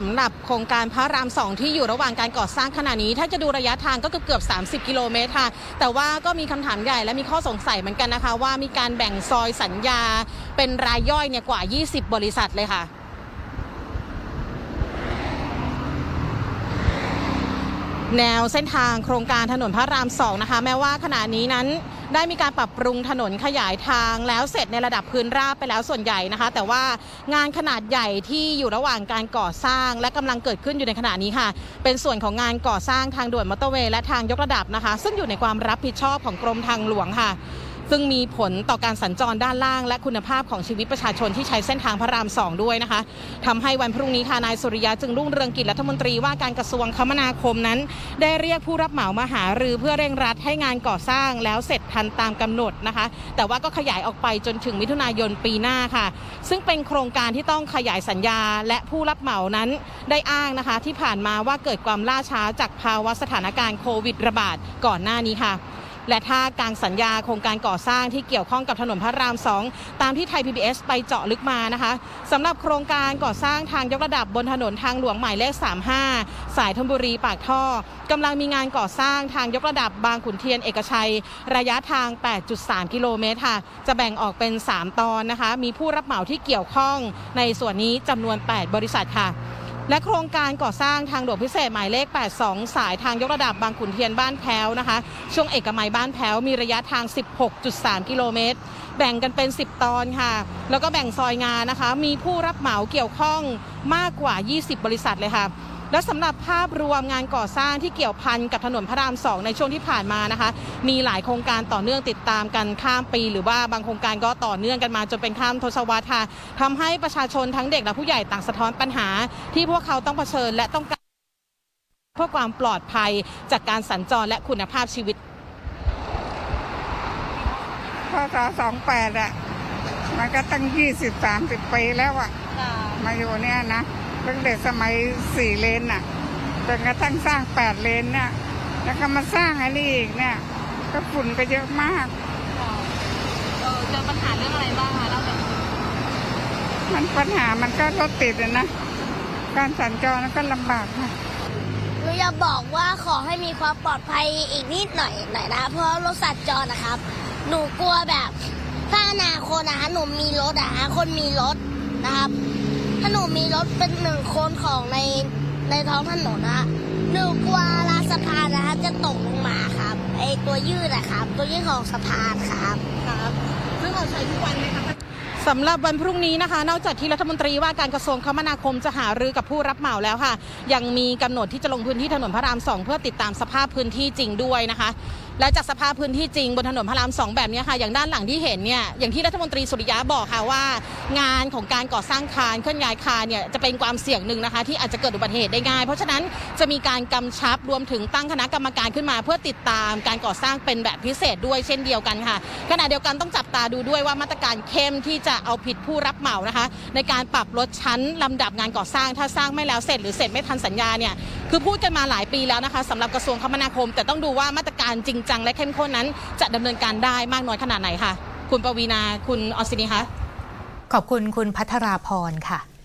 สำหรับโครงการพระรามสองที่อยู่ระหว่างการก่อสร้างขณะนี้ ถ้าจะดูระยะทางก็เกือบเกือบ30 กิโลเมตรค่ะ แต่ว่าก็มีคำถามใหญ่และมีข้อสงสัยเหมือนกันนะคะ ว่ามีการแบ่งซอยสัญญาเป็นรายย่อยเนี่ยกว่า 20 บริษัทเลยค่ะ แนวเส้นทางโครงการถนนพระรามสองนะคะ แม้ว่าขณะนี้นั้นได้มีการปรับปรุงถนนขยายทางแล้วเสร็จในระดับพื้นราบไปแล้วส่วนใหญ่นะคะ แต่ว่างานขนาดใหญ่ที่อยู่ระหว่างการก่อสร้าง และกำลังเกิดขึ้นอยู่ในขณะนี้ค่ะ เป็นส่วนของงานก่อสร้างทางด่วนมอเตอร์เวย์และทางยกระดับนะคะ ซึ่งอยู่ในความรับผิดชอบของกรมทางหลวงค่ะ ซึ่งมีผลต่อการสัญจรด้านล่าง และคุณภาพของชีวิตประชาชนที่ใช้เส้นทางพระรามสองด้วยนะคะทำให้วันพรุ่งนี้ค่ะนายสุริยะจึงรุ่งเรืองกิจรัฐมนตรีว่าการกระทรวงคมนาคมนั้น ได้เรียกผู้รับเหมามาหารือเพื่อเร่งรัดให้งานก่อสร้างแล้วเสร็จทันตามกำหนดนะคะ แต่ว่าก็ขยายออกไปจนถึงมิถุนายนปีหน้าค่ะ ซึ่งเป็นโครงการที่ต้องขยายสัญญา และผู้รับเหมานั้นได้อ้างนะคะ ที่ผ่านมาว่าเกิดความล่าช้าจากภาวะสถานการณ์โควิดระบาดก่อนหน้านี้ค่ะ และถ้ากลางสัญญาโครงการก่อสร้างที่เกี่ยวข้องกับถนนพระรามสองตามที่ไทย PBS ไปเจาะลึกมานะคะสำหรับโครงการก่อสร้างทางยกระดับบนถนนทางหลวงหมายเลข 35 สายธนบุรีปากท่อกำลังมีงานก่อสร้างทางยกระดับบางขุนเทียนเอกชัย ระยะทาง 8.3 กิโลเมตรค่ะ จะแบ่งออกเป็น 3 ตอนนะคะ มีผู้รับเหมาที่เกี่ยวข้องในส่วนนี้จำนวน 8 บริษัทค่ะ และโครงการก่อสร้างทางด่วนพิเศษหมายเลข 82 สายทางยกระดับบางขุนเทียนบ้านแพ้วนะคะ ช่วงเอกมัยบ้านแพ้วมีระยะทาง 16.3 กิโลเมตร แบ่งกันเป็น 10 ตอนค่ะ แล้วก็แบ่งซอยงานนะคะ มีผู้รับเหมาเกี่ยวข้องมากกว่า 20 บริษัทเลยค่ะ และสำหรับภาพรวมงานก่อสร้างที่เกี่ยวพันกับถนนพระรามสองในช่วงที่ผ่านมานะคะ มีหลายโครงการต่อเนื่องติดตามกันข้ามปี หรือว่าบางโครงการก็ต่อเนื่องกันมาจนเป็นข้ามทศวรรษค่ะทำให้ประชาชนทั้งเด็กและผู้ใหญ่ต่างสะท้อนปัญหา ที่พวกเขาต้องเผชิญและต้องการเพื่อความปลอดภัยจากการสัญจรและคุณภาพชีวิตพศสองแปดอะมันก็ตั้งยี่สิบสามสิบปีแล้วอะมาอยู่เนี่ยนะ ตั้งแต่สมัยสี่เลนอะจนกระทั่งสร้างแปดเลนเนี่ยแล้วก็มาสร้างอันนี้อีกเนี่ยก็ฝุ่นก็เยอะมากเจอปัญหาเรื่องอะไรบ้างคะเล่าจากมันปัญหามันก็รถติดอะนะ การสัญจรก็ลำบากนะ หนูอยากบอกว่าขอให้มีความปลอดภัยอีกนิดหน่อยหน่อยนะ เพราะรถสัญจรนะครับ หนูกลัวแบบ ถ้าอนาคตนะฮะหนูมีรถอะฮะคนมีรถนะครับ ถ้าหนูมีรถเป็นหนึ่งคนของในในท้องถนนนะฮะหนูกลัวรางสะพานนะฮะจะตกลงมาครับไอตัวยืดอะครับ ตัวยืดของสะพานครับครับซึ่งเราใช้ทุกวันไหมคะสำหรับวันพรุ่งนี้นะคะ นอกจากที่รัฐมนตรีว่าการกระทรวงคมนาคมจะหารือกับผู้รับเหมาแล้วค่ะ ยังมีกำหนดที่จะลงพื้นที่ถนนพระรามสองเพื่อติดตามสภาพพื้นที่จริงด้วยนะคะ และจากสภาพพื้นที่จริงบนถนนพระรามสองแบบนี้ค่ะอย่างด้านหลังที่เห็นเนี่ยอย่างที่รัฐมนตรีสุริยะบอกค่ะว่า งานของการก่อสร้างคานเคลื่อนย้ายคานเนี่ยจะเป็นความเสี่ยงหนึ่งนะคะ ที่อาจจะเกิดอุบัติเหตุได้ง่าย เพราะฉะนั้นจะมีการกำชับรวมถึงตั้งคณะกรรมการขึ้นมา เพื่อติดตามการก่อสร้างเป็นแบบพิเศษด้วยเช่นเดียวกันค่ะขณะเดียวกันต้องจับตาดูด้วยว่ามาตรการเข้มที่จะเอาผิดผู้รับเหมานะคะ ในการปรับลดชั้นลำดับงานก่อสร้าง ถ้าสร้างไม่แล้วเสร็จหรือเสร็จไม่ทันสัญญาเนี่ยคือพูดกันมาหลายปีแล้วนะคะสำหรับกระทรวงคมนาคม แต่ต้องดูว่ามาตรการจริงจังและเข้มข้นนั้น จะดำเนินการได้มากน้อยขนาดไหนคะคุณปวีนาคุณออสินีคะขอบคุณคุณพัทราพรค่ะ